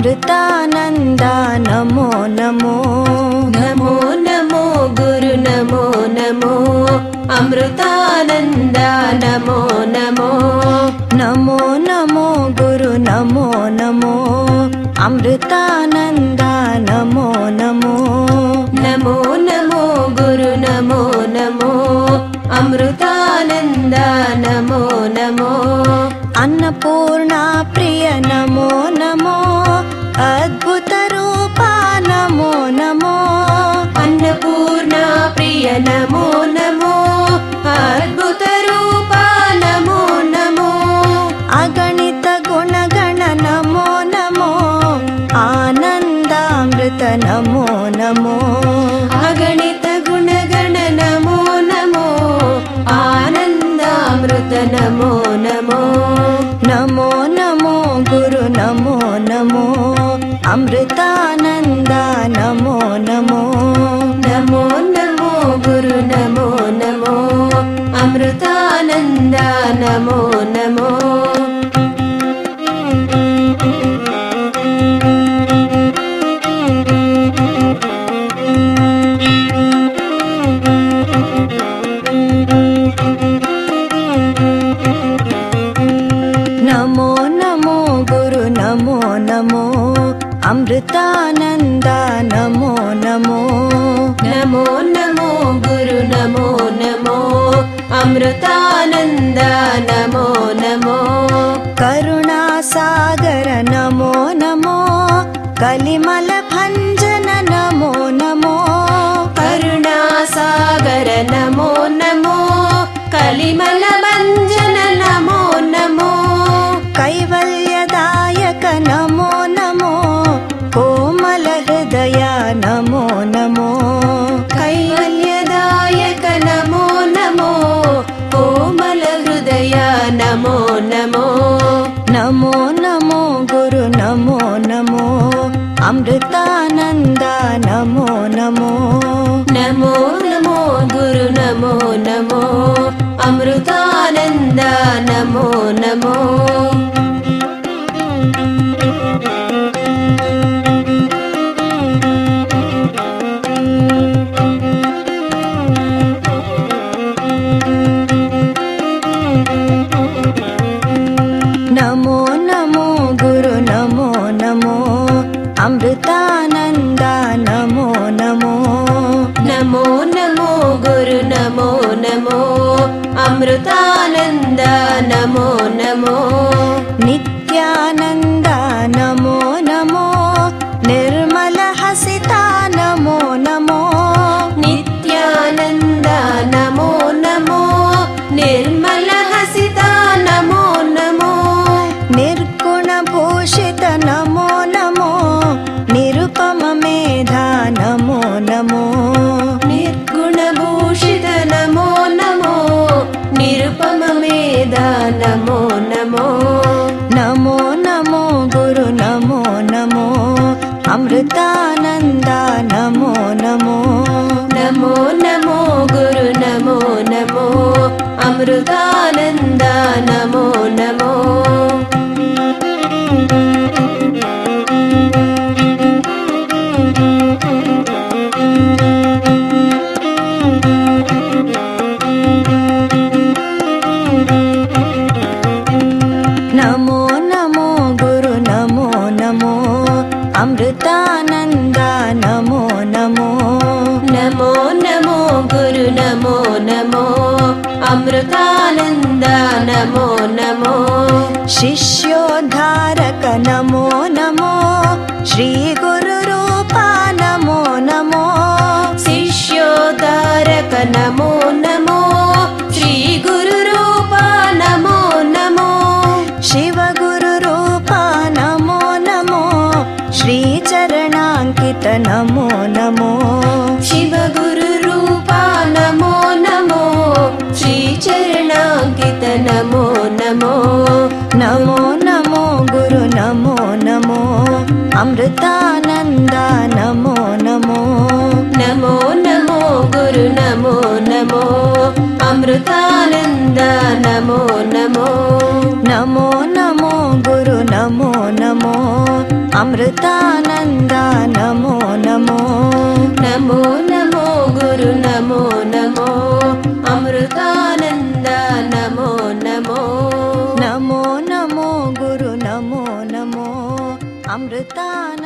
అమృతానంద నమో. నమో నమో నమో గురు నమో నమో. అమృతానంద నమో. నమో నమో నమో గురు నమో నమో. అమృతానంద నమో. నమో నమో నమో గురు నమో నమో. అమృతానంద నమో నమో. అన్నపూర్ణ ప్రియ నమో నమో. అగణిత గుణగణ నమో నమో. ఆనందామృత నమో నమో. నమో నమో గురు నమో నమో. అమృతానంద నమో నమో. నమో నమో గురు నమో నమో. అమృతానంద నమో नमो नमो गुरु नमो नमो अमृतानन्दा नमो नमो नमो नमो गुरु नमो नमो अमृतानन्द नमो नमो करुणासागर नमो नमो कलिमल గురు నమో నమో. అమృతానంద నమో నమో. నమో నమో నమో అమృతానంద నమో నిరుపమ మేధ నమో నమో. నమో నమో గురు నమో నమో. అమృతానంద నమో నమో. నమో నమో గురు నమో నమో. नमो नमो गुरु नमो नमो। अमृतानन्द नमो नमो। नमो नमो गुरु नमो नमो। अमृतानन्द नमो नमो। शिष्योद्धारक नमो नमो। श्रीगुरु నమో నమో. నమో గురు నమో నమో. అమృతానంద నమో నమో. నమో నమో గురు నమో నమో. అమృతానంద నమో నమో. నమో నమో గురు నమో నమో. అమృతానంద నమో